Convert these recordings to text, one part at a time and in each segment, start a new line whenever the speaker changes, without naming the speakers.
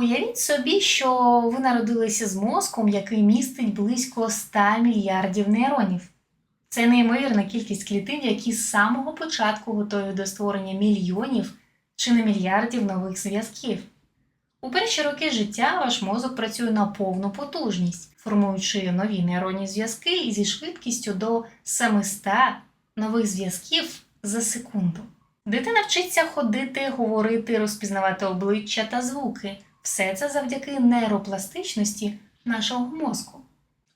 Уявіть собі, що ви народилися з мозком, який містить близько 100 мільярдів нейронів. Це неймовірна кількість клітин, які з самого початку готові до створення мільйонів чи не мільярдів нових зв'язків. У перші роки життя ваш мозок працює на повну потужність, формуючи нові нейронні зв'язки зі швидкістю до 700 нових зв'язків за секунду. Дитина вчиться ходити, говорити, розпізнавати обличчя та звуки. Все це завдяки нейропластичності нашого мозку.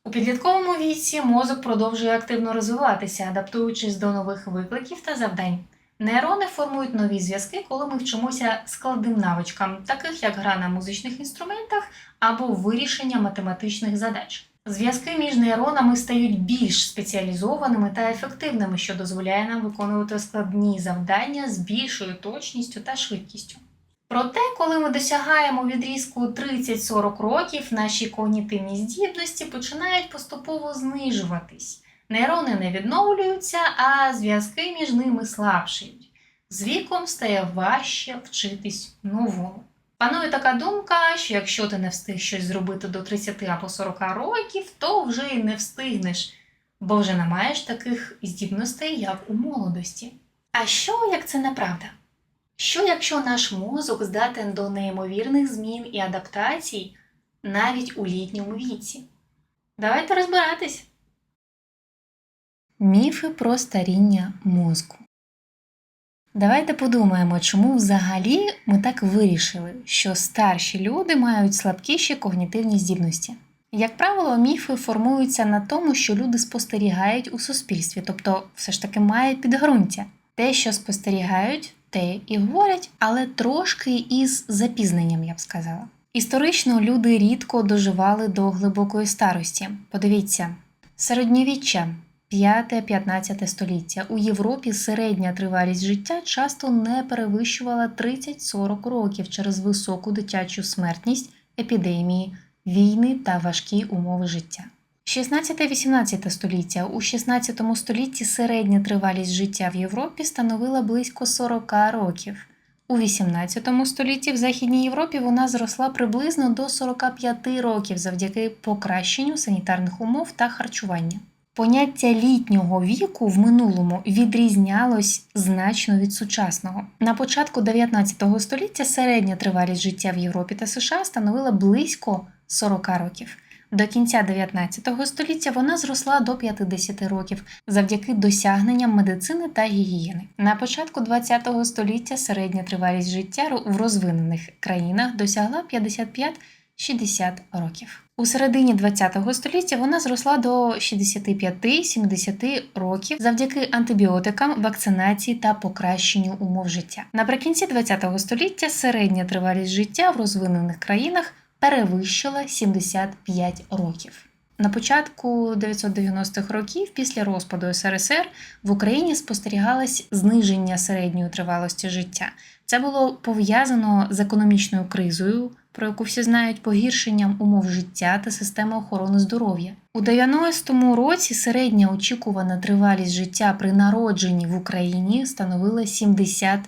У підлітковому віці мозок продовжує активно розвиватися, адаптуючись до нових викликів та завдань. Нейрони формують нові зв'язки, коли ми вчимося складним навичкам, таких як гра на музичних інструментах або вирішення математичних задач. Зв'язки між нейронами стають більш спеціалізованими та ефективними, що дозволяє нам виконувати складні завдання з більшою точністю та швидкістю. Проте, коли ми досягаємо відрізку 30-40 років, наші когнітивні здібності починають поступово знижуватись. Нейрони не відновлюються, а зв'язки між ними слабшають. З віком стає важче вчитись новому. Панує така думка, що якщо ти не встиг щось зробити до 30 або 40 років, то вже й не встигнеш, бо вже не маєш таких здібностей, як у молодості. А що, як це неправда? Що якщо наш мозок здатен до неймовірних змін і адаптацій навіть у літньому віці? Давайте розбиратись. Міфи про старіння мозку. Давайте подумаємо, чому взагалі ми так вирішили, що старші люди мають слабкіші когнітивні здібності. Як правило, міфи формуються на тому, що люди спостерігають у суспільстві, тобто все ж таки мають підґрунтя. Те, що спостерігають, те і говорять, але трошки із запізненням, я б сказала. Історично люди рідко доживали до глибокої старості. Подивіться, середньовіччя 5-15 століття у Європі середня тривалість життя часто не перевищувала 30-40 років через високу дитячу смертність, епідемії, війни та важкі умови життя. 16-18 століття у 16 столітті середня тривалість життя в Європі становила близько 40 років. У 18 столітті в Західній Європі вона зросла приблизно до 45 років завдяки покращенню санітарних умов та харчування. Поняття літнього віку в минулому відрізнялось значно від сучасного. На початку 19 століття середня тривалість життя в Європі та США становила близько 40 років. До кінця 19 століття вона зросла до 50 років завдяки досягненням медицини та гігієни. На початку 20 століття середня тривалість життя в розвинених країнах досягла 55-60 років. У середині ХХ століття вона зросла до 65-70 років завдяки антибіотикам, вакцинації та покращенню умов життя. Наприкінці ХХ століття середня тривалість життя в розвинених країнах перевищила 75 років. На початку 990-х років, після розпаду СРСР, в Україні спостерігалось зниження середньої тривалості життя. Це було пов'язано з економічною кризою, про яку всі знають, погіршенням умов життя та системи охорони здоров'я. У 90-му році середня очікувана тривалість життя при народженні в Україні становила 70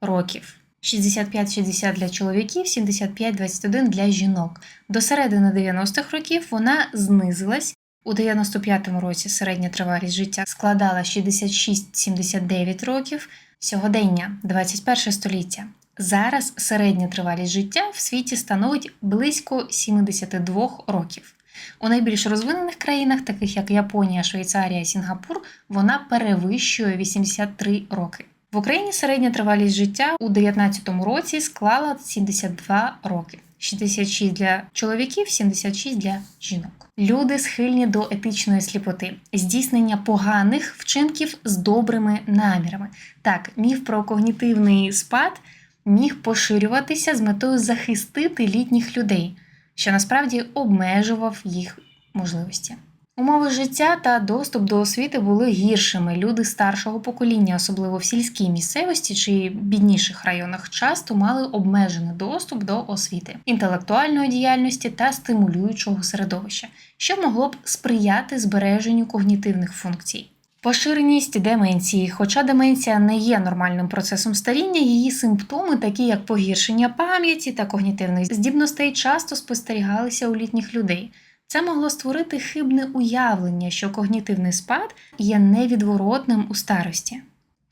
років. 65-60 для чоловіків, 75-21 для жінок. До середини 90-х років вона знизилась. У 95-му році середня тривалість життя складала 66-79 років. Сьогодення 21 століття. Зараз середня тривалість життя в світі становить близько 72 років. У найбільш розвинених країнах, таких як Японія, Швейцарія, Сінгапур, вона перевищує 83 роки. В Україні середня тривалість життя у 2019 році склала 72 роки. 66 для чоловіків, 76 для жінок. Люди схильні до етичної сліпоти, здійснення поганих вчинків з добрими намірами. Так, міф про когнітивний спад міг поширюватися з метою захистити літніх людей, що насправді обмежував їх можливості. Умови життя та доступ до освіти були гіршими. Люди старшого покоління, особливо в сільській місцевості чи бідніших районах, часто мали обмежений доступ до освіти, інтелектуальної діяльності та стимулюючого середовища, що могло б сприяти збереженню когнітивних функцій. Поширеність деменції. Хоча деменція не є нормальним процесом старіння, її симптоми, такі як погіршення пам'яті та когнітивних здібностей, часто спостерігалися у літніх людей. Це могло створити хибне уявлення, що когнітивний спад є невідворотним у старості.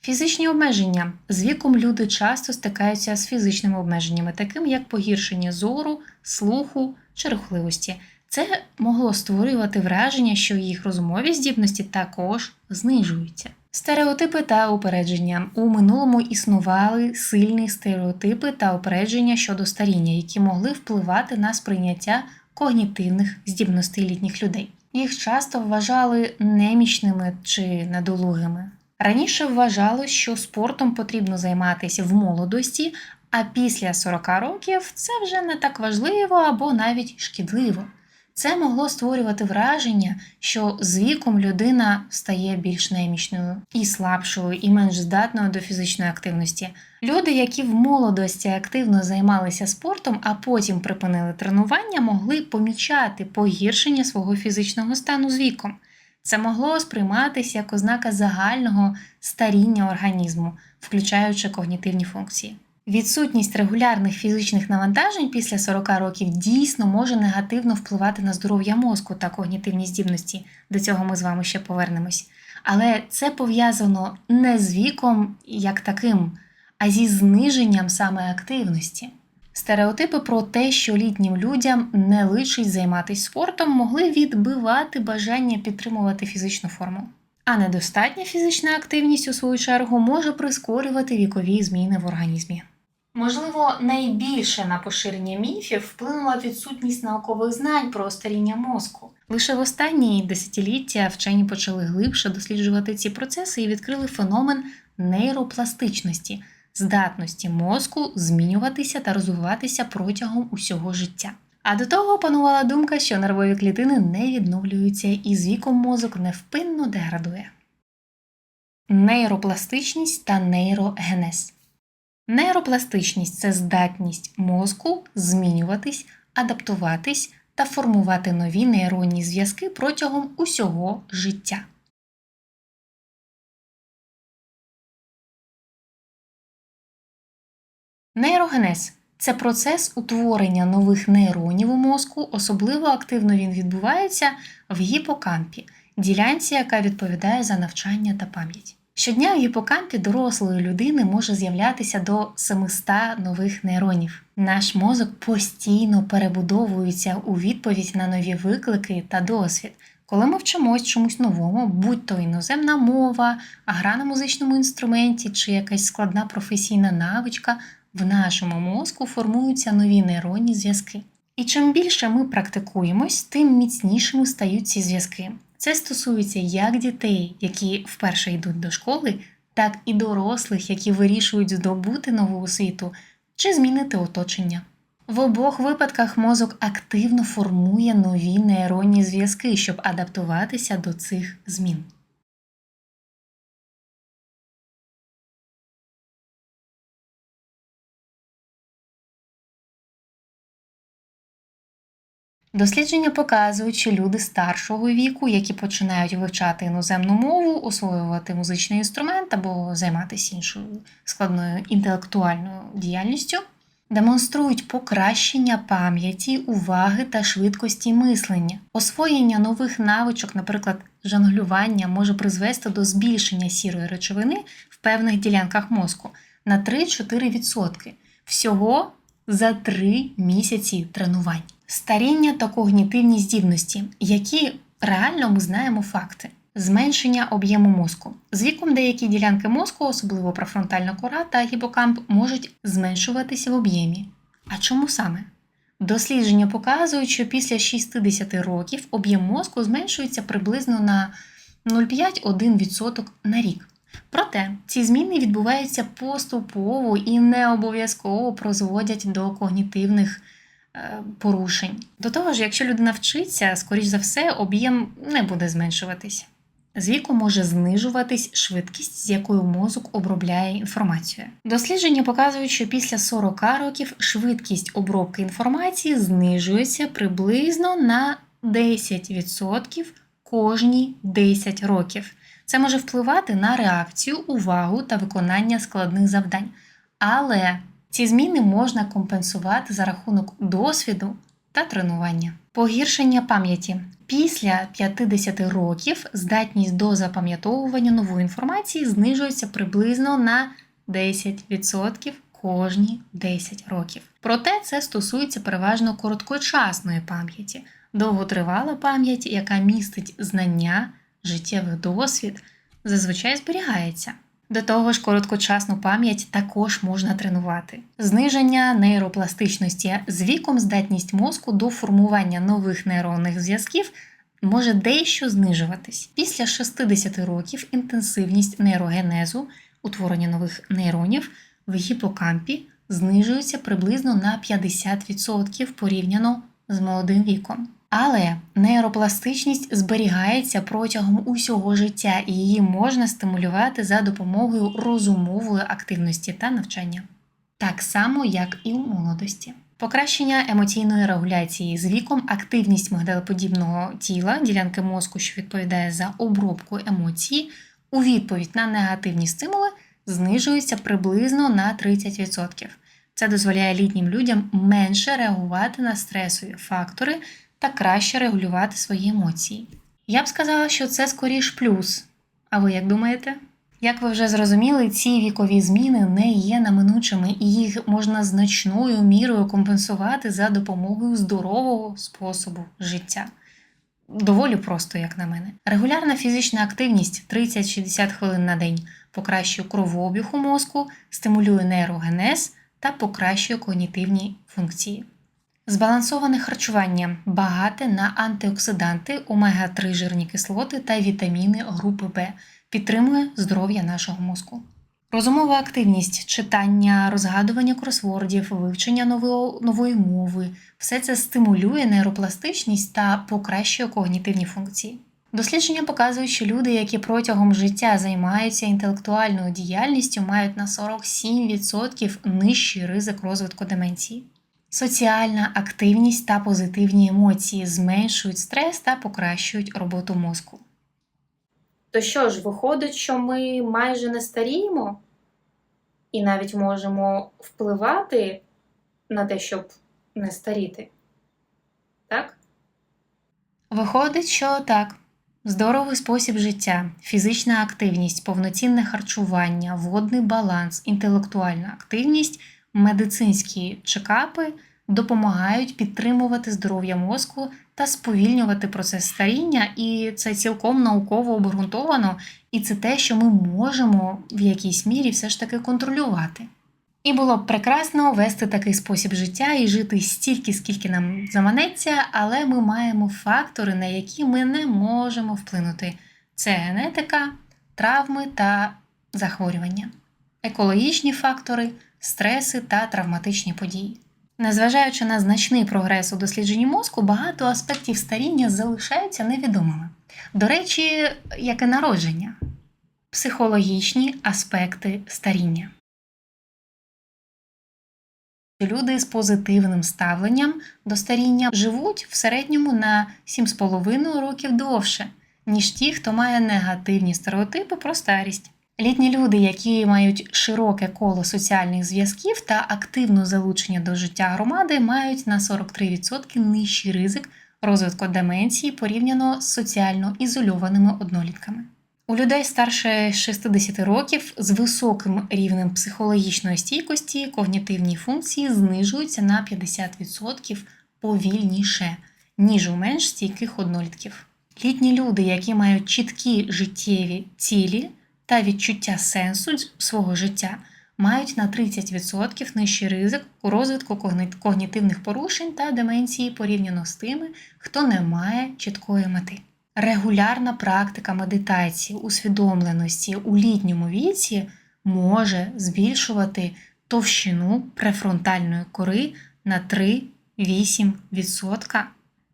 Фізичні обмеження з віком люди часто стикаються з фізичними обмеженнями, таким як погіршення зору, слуху чи рухливості. Це могло створювати враження, що їх розумові здібності також знижуються. Стереотипи та упередження у минулому існували сильні стереотипи та упередження щодо старіння, які могли впливати на сприйняття когнітивних здібностей літніх людей. Їх часто вважали немічними чи недолугими. Раніше вважалось, що спортом потрібно займатися в молодості, а після 40 років це вже не так важливо або навіть шкідливо. Це могло створювати враження, що з віком людина стає більш немічною і слабшою, і менш здатною до фізичної активності. Люди, які в молодості активно займалися спортом, а потім припинили тренування, могли помічати погіршення свого фізичного стану з віком. Це могло сприйматися як ознака загального старіння організму, включаючи когнітивні функції. Відсутність регулярних фізичних навантажень після 40 років дійсно може негативно впливати на здоров'я мозку та когнітивні здібності. До цього ми з вами ще повернемось. Але це пов'язано не з віком як таким, а зі зниженням саме активності. Стереотипи про те, що літнім людям не личить займатися спортом, могли відбивати бажання підтримувати фізичну форму. А недостатня фізична активність, у свою чергу, може прискорювати вікові зміни в організмі. Можливо, найбільше на поширення міфів вплинула відсутність наукових знань про старіння мозку. Лише в останні десятиліття вчені почали глибше досліджувати ці процеси і відкрили феномен нейропластичності, здатності мозку змінюватися та розвиватися протягом усього життя. А до того панувала думка, що нервові клітини не відновлюються і з віком мозок невпинно деградує. Нейропластичність та нейрогенез. Нейропластичність це здатність мозку змінюватись, адаптуватись та формувати нові нейронні зв'язки протягом усього життя. Нейрогенез це процес утворення нових нейронів у мозку, особливо активно він відбувається в гіпокампі, ділянці, яка відповідає за навчання та пам'ять. Щодня в гіпокампі дорослої людини може з'являтися до 700 нових нейронів. Наш мозок постійно перебудовується у відповідь на нові виклики та досвід. Коли ми вчимось чомусь новому, будь то іноземна мова, гра на музичному інструменті чи якась складна професійна навичка, в нашому мозку формуються нові нейронні зв'язки. І чим більше ми практикуємось, тим міцнішими стають ці зв'язки. Це стосується як дітей, які вперше йдуть до школи, так і дорослих, які вирішують здобути нову освіту чи змінити оточення. В обох випадках мозок активно формує нові нейронні зв'язки, щоб адаптуватися до цих змін. Дослідження показують, що люди старшого віку, які починають вивчати іноземну мову, освоювати музичний інструмент або займатися іншою складною інтелектуальною діяльністю, демонструють покращення пам'яті, уваги та швидкості мислення. Освоєння нових навичок, наприклад, жонглювання, може призвести до збільшення сірої речовини в певних ділянках мозку на 3-4% всього за 3 місяці тренувань. Старіння та когнітивні здібності, які реально ми знаємо факти. Зменшення об'єму мозку. З віком деякі ділянки мозку, особливо профронтальна кора та гіпокамп, можуть зменшуватися в об'ємі. А чому саме? Дослідження показують, що після 60 років об'єм мозку зменшується приблизно на 0,5-1% на рік. Проте ці зміни відбуваються поступово і не обов'язково призводять до когнітивних порушень. До того ж, якщо людина вчиться, скоріш за все, об'єм не буде зменшуватись. З віку може знижуватись швидкість, з якою мозок обробляє інформацію. Дослідження показують, що після 40 років швидкість обробки інформації знижується приблизно на 10% кожні 10 років. Це може впливати на реакцію, увагу та виконання складних завдань. Але ці зміни можна компенсувати за рахунок досвіду та тренування. Погіршення пам'яті. Після 50 років здатність до запам'ятовування нової інформації знижується приблизно на 10% кожні 10 років. Проте це стосується переважно короткочасної пам'яті, довготривала пам'ять, яка містить знання, життєвий досвід, зазвичай зберігається. До того ж, короткочасну пам'ять також можна тренувати. Зниження нейропластичності з віком здатність мозку до формування нових нейронних зв'язків може дещо знижуватись. Після 60 років інтенсивність нейрогенезу, утворення нових нейронів в гіпокампі знижується приблизно на 50% порівняно з молодим віком. Але нейропластичність зберігається протягом усього життя, і її можна стимулювати за допомогою розумової активності та навчання, так само, як і у молодості. Покращення емоційної регуляції з віком, активність мигдалеподібного тіла, ділянки мозку, що відповідає за обробку емоцій, у відповідь на негативні стимули знижується приблизно на 30%. Це дозволяє літнім людям менше реагувати на стресові фактори та краще регулювати свої емоції. Я б сказала, що це скоріш плюс. А ви як думаєте? Як ви вже зрозуміли, ці вікові зміни не є наминучими, і їх можна значною мірою компенсувати за допомогою здорового способу життя. Доволі просто, як на мене. Регулярна фізична активність 30-60 хвилин на день покращує кровообіг у мозку, стимулює нейрогенез та покращує когнітивні функції. Збалансоване харчування багате на антиоксиданти, омега-3 жирні кислоти та вітаміни групи В, підтримує здоров'я нашого мозку. Розумова активність, читання, розгадування кросвордів, вивчення нової, нової мови все це стимулює нейропластичність та покращує когнітивні функції. Дослідження показують, що люди, які протягом життя займаються інтелектуальною діяльністю, мають на 47% нижчий ризик розвитку деменції. Соціальна активність та позитивні емоції зменшують стрес та покращують роботу мозку. То що ж, виходить, що ми майже не старіємо і навіть можемо впливати на те, щоб не старіти? Так? Виходить, що так. Здоровий спосіб життя, фізична активність, повноцінне харчування, водний баланс, інтелектуальна активність, медицинські чекапи допомагають підтримувати здоров'я мозку та сповільнювати процес старіння, і це цілком науково обґрунтовано, і це те, що ми можемо в якійсь мірі все ж таки контролювати. І було б прекрасно вести такий спосіб життя і жити стільки, скільки нам заманеться, але ми маємо фактори, на які ми не можемо вплинути: це генетика, травми та захворювання, екологічні фактори, стреси та травматичні події. Незважаючи на значний прогрес у дослідженні мозку, багато аспектів старіння залишаються невідомими. До речі, як і народження, психологічні аспекти старіння. Люди з позитивним ставленням до старіння живуть в середньому на 7,5 років довше, ніж ті, хто має негативні стереотипи про старість. Літні люди, які мають широке коло соціальних зв'язків та активне залучення до життя громади, мають на 43% нижчий ризик розвитку деменції порівняно з соціально ізольованими однолітками. У людей старше 60 років з високим рівнем психологічної стійкості когнітивні функції знижуються на 50% повільніше, ніж у менш стійких однолітків. Літні люди, які мають чіткі життєві цілі та відчуття сенсу свого життя, мають на 30% нижчий ризик у розвитку когнітивних порушень та деменції порівняно з тими, хто не має чіткої мети. Регулярна практика медитації, усвідомленості у літньому віці може збільшувати товщину префронтальної кори на 3-8%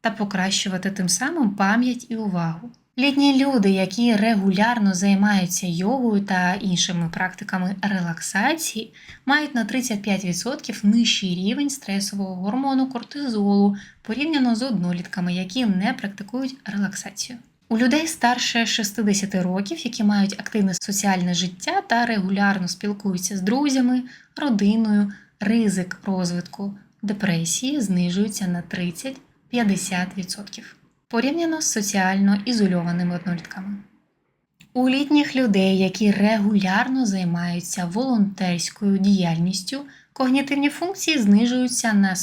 та покращувати тим самим пам'ять і увагу. Літні люди, які регулярно займаються йогою та іншими практиками релаксації, мають на 35% нижчий рівень стресового гормону кортизолу порівняно з однолітками, які не практикують релаксацію. У людей старше 60 років, які мають активне соціальне життя та регулярно спілкуються з друзями, родиною, ризик розвитку депресії знижується на 30-50% порівняно з соціально ізольованими однолітками. У літніх людей, які регулярно займаються волонтерською діяльністю, когнітивні функції знижуються на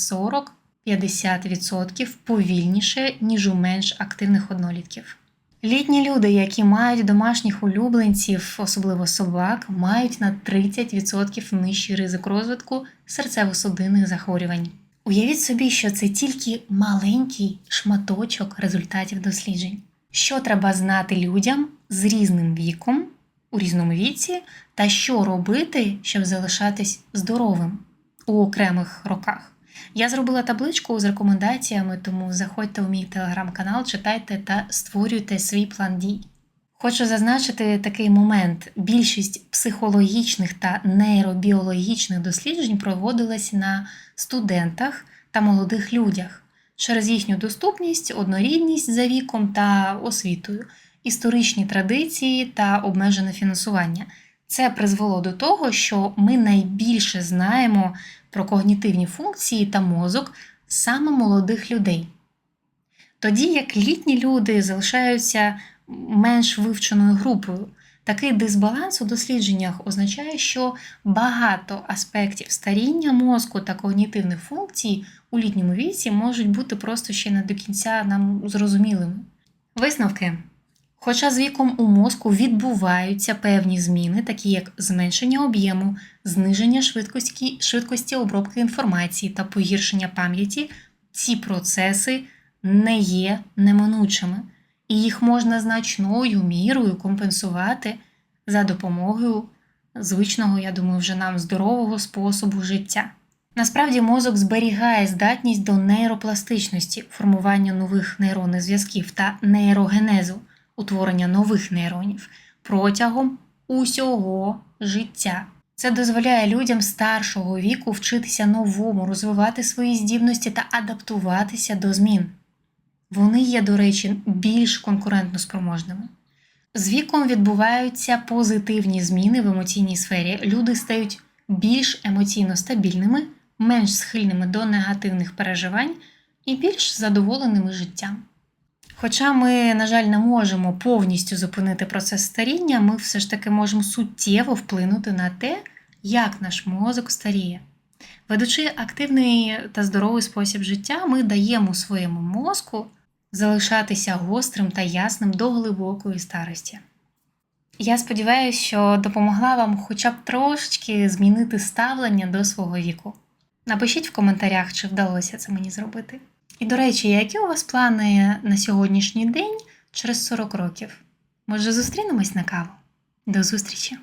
40-50% повільніше, ніж у менш активних однолітків. Літні люди, які мають домашніх улюбленців, особливо собак, мають на 30% нижчий ризик розвитку серцево-судинних захворювань. Уявіть собі, що це тільки маленький шматочок результатів досліджень. Що треба знати людям з різним віком у різному віці, та що робити, щоб залишатись здоровим у окремих роках. Я зробила табличку з рекомендаціями, тому заходьте у мій телеграм-канал, читайте та створюйте свій план дій. Хочу зазначити такий момент: більшість психологічних та нейробіологічних досліджень проводилась на студентах та молодих людях через їхню доступність, однорідність за віком та освітою, історичні традиції та обмежене фінансування. Це призвело до того, що ми найбільше знаємо про когнітивні функції та мозок саме молодих людей. Тоді як літні люди залишаються менш вивченою групою. Такий дисбаланс у дослідженнях означає, що багато аспектів старіння мозку та когнітивних функцій у літньому віці можуть бути просто ще не до кінця нам зрозумілими. Висновки. Хоча з віком у мозку відбуваються певні зміни, такі як зменшення об'єму, зниження швидкості, швидкості обробки інформації та погіршення пам'яті, ці процеси не є неминучими і їх можна значною мірою компенсувати за допомогою звичного, я думаю, вже нам здорового способу життя. Насправді мозок зберігає здатність до нейропластичності, формування нових нейронних зв'язків та нейрогенезу, утворення нових нейронів протягом усього життя. Це дозволяє людям старшого віку вчитися новому, розвивати свої здібності та адаптуватися до змін. Вони є, до речі, більш конкурентно спроможними. З віком відбуваються позитивні зміни в емоційній сфері. Люди стають більш емоційно стабільними, менш схильними до негативних переживань і більш задоволеними життям. Хоча ми, на жаль, не можемо повністю зупинити процес старіння, ми все ж таки можемо суттєво вплинути на те, як наш мозок старіє. Ведучи активний та здоровий спосіб життя, ми даємо своєму мозку залишатися гострим та ясним до глибокої старості. Я сподіваюся, що допомогла вам хоча б трошечки змінити ставлення до свого віку. Напишіть в коментарях, чи вдалося це мені зробити. І, до речі, які у вас плани на сьогоднішній день через 40 років? Може, зустрінемось на каву? До зустрічі!